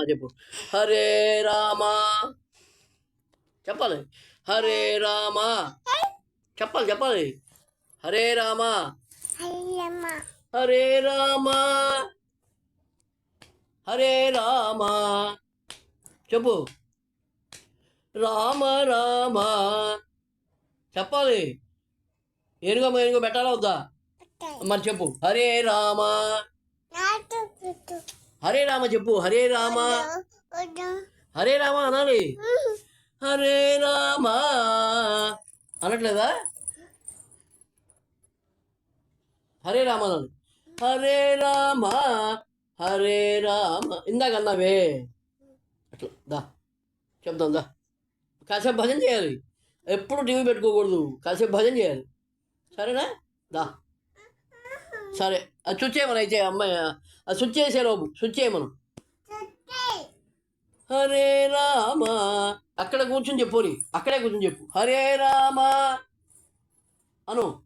చెప్పు. హరే రామ. చెప్పాలి. హరే రామ. చెప్పాలి చెప్పాలి. హరే రామ. హరే రామ. హరే రామ. చెప్పు. రామ రామ. చెప్పాలి. ఏనుగో ఏనుగో పెట్టాలా వద్దా? మరి చెప్పు. హరే రామ. హరే రామ చెప్పు హరే రామ. హరే రామ అనాలి. హరే రామ. అనట్లేదా? హరే రామ అనాలి. హరే రామ హరే రామ. ఇందాక అన్నావే. అట్లా దా. చెప్దాం దా. కాసేపు భజన చేయాలి. ఎప్పుడు టీవీ పెట్టుకోకూడదు. కాసేపు భజన చేయాలి. సరేనా? దా. సరే. అది స్విచ్ అయితే అమ్మాయి స్విచ్ చేసే లోపు స్విచ్ చేయమను హరే రామ. అక్కడ కూర్చొని చెప్పుని అక్కడే కూర్చొని చెప్పు. హరే రామ. అను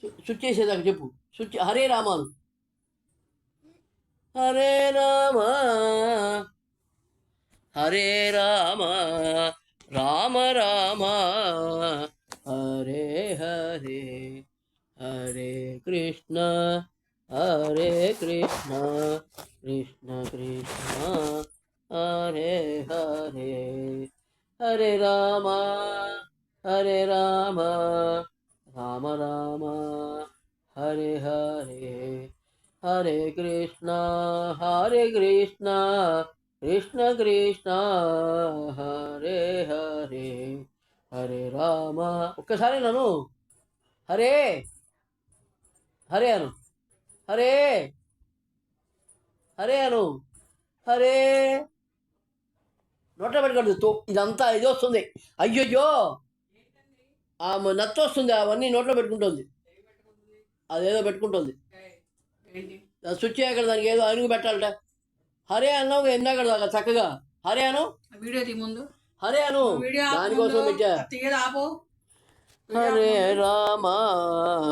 స్విచ్ చేసేదాకా చెప్పు. స్విచ్ హరే రామ అను. హరే రామ. హరే రామ. రామ రామ. హరే హరే. హరే కృష్ణ. హరే కృష్ణ కృష్ణ కృష్ణ హరే హరే హరే రామ హరే రామ రామ రామ హరే హరే హరే కృష్ణ హరే కృష్ణ కృష్ణ కృష్ణ హరే హరే హరే రామ ఒక్కసారి నన్ను హరే హరే అను. హరే! హరే అను. హరే! నోట్లో పెట్టుకోండి తో ఇదంతా ఇది వస్తుంది. అయ్యయ్యో! ఆ మ- నత్తి వస్తుంది అవన్నీ నోట్లో పెట్టుకుంటుంది. అదేదో పెట్టుకుంటుంది. స్విచ్ అక్కడ దానికి ఏదో అరుగు పెట్టాలట. హరే అన్నావు ఎందాక దాకా చక్కగా. హరే అను. వీడియో తీ ముందు. హరే అను. దానికోసం. పెట్టా. హరే రామ.